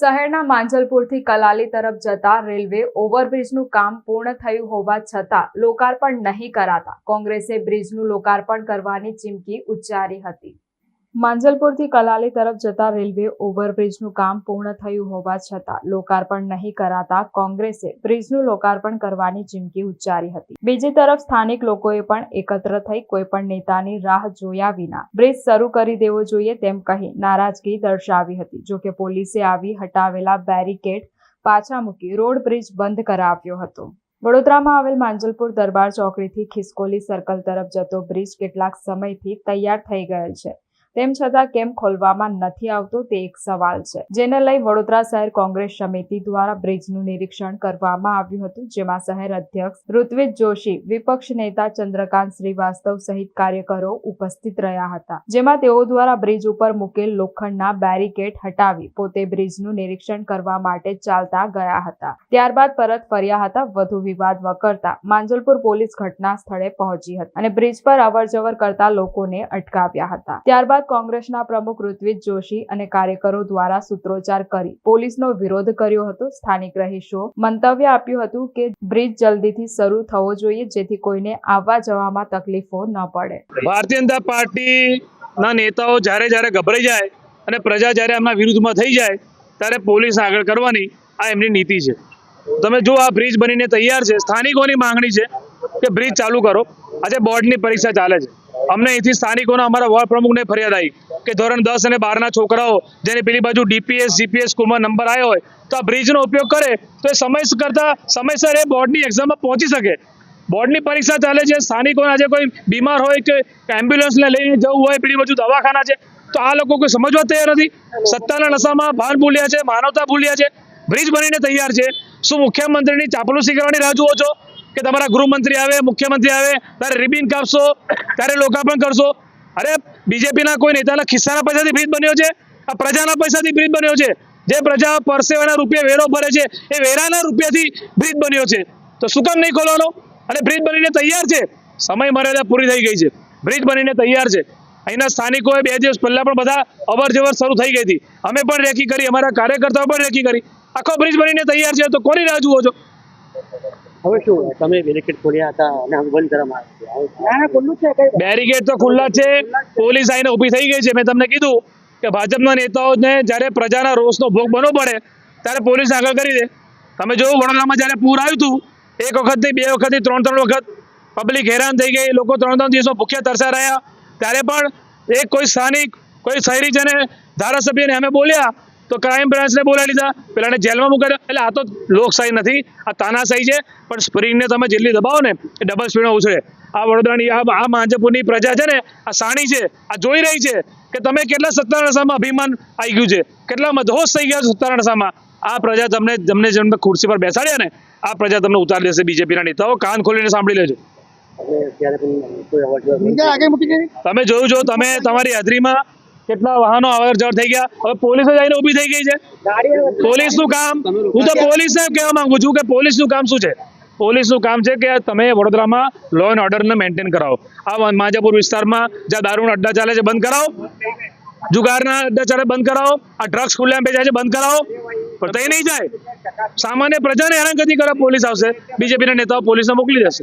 શહેરના માંજલપુરથી કલાલી તરફ જતા રેલવે ઓવરબ્રિજનું કામ પૂર્ણ થયું હોવા છતાં લોકાર્પણ નહીં કરાતા. કોંગ્રેસે બ્રિજનું લોકાર્પણ કરવાની ચીમકી ઉચ્ચારી હતી. માંજલપુરથી કલાલી તરફ જતા રેલવે ઓવરબ્રિજનું કામ પૂર્ણ થયું હોવા છતાં લોકાર્પણ નહીં કરાતા કોંગ્રેસે બ્રિજનું લોકાર્પણ કરવાની ચીમકી ઉચ્ચારી હતી. બીજી તરફ સ્થાનિક લોકોએ પણ એકત્ર થઈ કોઈપણ નેતાની રાહ જોયા વિના બ્રિજ શરૂ કરી દેવો જોઈએ તેમ કહી નારાજગી દર્શાવી હતી. જોકે પોલીસે આવી હટાવેલા બેરિકેડ પાછા મૂકી રોડ બ્રિજ બંધ કરાવ્યો હતો. વડોદરામાં આવેલ માંજલપુર દરબાર ચોકડીથી ખિસકોલી સર્કલ તરફ જતો બ્રિજ કેટલાક સમયથી તૈયાર થઈ ગયેલ છે. તેમ છતાં કેમ ખોલવામાં નથી આવતો તે એક સવાલ છે. જેને લઈ વડોદરા શહેર કોંગ્રેસ સમિતિ દ્વારા બ્રિજનું નિરીક્ષણ કરવામાં આવ્યું હતું, જેમાં શહેર અધ્યક્ષ ઋત્વિજ જોશી, વિપક્ષ નેતા ચંદ્રકાંત શ્રીવાસ્તવ સહિત કાર્યકરો ઉપસ્થિત રહ્યા હતા, જેમાં તેઓ દ્વારા બ્રિજ ઉપર મૂકેલ લોખંડના બેરિકેડ હટાવી પોતે બ્રિજનું નિરીક્ષણ કરવા માટે ચાલતા ગયા હતા. ત્યારબાદ પરત ફર્યા હતા, વધુ વિવાદ વકરતા માંજલપુર પોલીસ ઘટના સ્થળે પહોંચી હતી અને બ્રિજ પર અવરજવર કરતા લોકોને અટકાવ્યા હતા. ત્યારબાદ કોંગ્રેસના પ્રમુખ ઋત્વિજ જોશી અને કાર્યકરો દ્વારા સૂત્રોચ્ચાર કરી પોલીસનો વિરોધ કર્યો હતો. સ્થાનિક રહીશો મંતવ્ય આપ્યું હતું કે બ્રિજ જલ્દીથી શરૂ થવો જોઈએ, જેથી કોઈને આવવા જવામાં તકલીફો ન પડે. ભારતીય જનતા પાર્ટીના નેતાઓ જ્યારે જ્યારે ગભરાઈ જાય અને પ્રજા જ્યારે એમના વિરુદ્ધમાં થઈ જાય, ત્યારે પોલીસ આગળ કરવાની આ એમની નીતિ છે. તમે જો આ બ્રિજ બનીને તૈયાર છે, સ્થાનિકોની માંગણી છે કે બ્રિજ ચાલુ કરો. આજે બોર્ડની પરીક્ષા ચાલે છે. અમને અહીંથી સ્થાનિકોના અમારા વોર્ડ પ્રમુખને ફરિયાદ આવી કે ધોરણ દસ અને બારના છોકરાઓ જેને પેલી બાજુ ડીપીએસ જીપીએસ સ્કૂલમાં નંબર આવ્યો હોય તો આ બ્રિજનો ઉપયોગ કરે તો એ સમય કરતાં સમયસર એ બોર્ડની એક્ઝામમાં પહોંચી શકે. બોર્ડની પરીક્ષા ચાલે છે, સ્થાનિકોને આજે કોઈ બીમાર હોય કે એમ્બ્યુલન્સને લઈને જવું હોય, પેલી બાજુ દવાખાના છે, તો આ લોકો કોઈ સમજવા તૈયાર નથી. સત્તાના નશામાં ભાન ભૂલ્યા છે, માનવતા ભૂલ્યા છે બ્રિજ બનીને તૈયાર છે. શું મુખ્યમંત્રીની ચાપલુસી કરવાની રાહ જુઓ છો? કે તમારા ગૃહમંત્રી આવે, મુખ્યમંત્રી આવે ત્યારે રિબિન કાપશો ત્યારે લોકાર્પણ કરશો. અરે, બીજેપીના કોઈ નેતાના ખિસ્સાના પૈસાથી બ્રિજ બન્યો છે? આ પ્રજાના પૈસાથી બ્રિજ બન્યો છે? જે પ્રજા પરસેવાના રૂપિયા વેરો ભરે છે, એ વેરાના રૂપિયાથી બ્રિજ બન્યો છે. તો શું કામ નહીં ખોલવાનો? અને બ્રિજ બનીને તૈયાર છે? સમય મર્યાદા પૂરી થઈ ગઈ છે. બ્રિજ બનીને તૈયાર છે. અહીંના સ્થાનિકોએ બે દિવસ પહેલા પણ બધા અવર જવર શરૂ થઈ ગઈ હતી. અમે પણ રેકી કરી, અમારા કાર્યકર્તાઓ પણ રેકી કરી. આખો બ્રિજ બનીને તૈયાર છે, તો કોની રાહ જુઓ છો? હવે શું તમે બેરિકેડ ખોલ્યા હતા અને હવે બંધ કરવામાં આવ્યું છે? બેરિકેડ તો ખુલ્લા છે. પોલીસ આઈને ઊભી થઈ ગઈ છે. મેં તમને કીધું કે ભાજપના નેતાઓને જ્યારે પ્રજાના રોષનો ભોગ બનવો પડે ત્યારે પોલીસ આગળ કરી દે. તમે જોયું વડોદરામાં જ્યારે પૂર આવ્યું હતું એક વખતથી બે વખતથી ત્રણ ત્રણ વખત પબ્લિક હેરાન થઈ ગઈ. લોકો ત્રણ ત્રણ દિવસો ભૂખ્યા તરસા રહ્યા. ત્યારે પણ એક કોઈ સ્થાનિક કોઈ શહેરીજને ધારાસભ્યને અમે બોલ્યા તો ક્રાઇમ બ્રાન્ચને બોલાવી લીધા. પેલાને જેલમાં મૂકી દીધા. એટલે આ તો લોકશાહી નથી. આ તાનાશાહી છે. પણ સ્પ્રિંગને તમે જેટલી દબાવો ને એ ડબલ સ્પીડમાં ઉછળે. આ વડોદરાની આ આ માંજપુરની પ્રજા છે ને આ સાણી છે આ જોઈ રહી છે કે તમે કેટલા સત્તાના સામાં અભિમાન આવી ગયું છે. કેટલા મધોશ થઈ ગયા છો સત્તાના સામાં. આ પ્રજા તમને તમને જેમને ખુરશી પર બેસાડ્યા ને આ પ્રજા તમને ઉતારી દેશે બીજેપીના નેતાઓ કાન ખોલીને સાંભળી લેજો. તમે જોયું જો તમે તમારી હાજરીમાં કેટલા વાહનો અવર જવર થઈ ગયા? હવે પોલીસ જ આવીને ઊભી થઈ ગઈ છે. પોલીસનું કામ, હું તો પોલીસને કહેવા માંગુ છું કે પોલીસનું કામ શું છે? પોલીસનું કામ છે કે તમે વડોદરામાં લો એન્ડ ઓર્ડરને મેન્ટેન કરાવો. આ માજાપુર વિસ્તારમાં જ્યાં દારૂના અડ્ડા ચાલે છે, બંધ કરાવો. જુગારના અડ્ડા ચાલે, બંધ કરાવો. આ ડ્રગ્સ ખુલ્લા વેચાય છે, બંધ કરાવો. પણ તઈ નહીં જાય. સામાન્ય પ્રજાને હેરાનગતિ કરે, પોલીસ આવશે. બીજેપીના નેતાઓ પોલીસને મોકલી દેશે.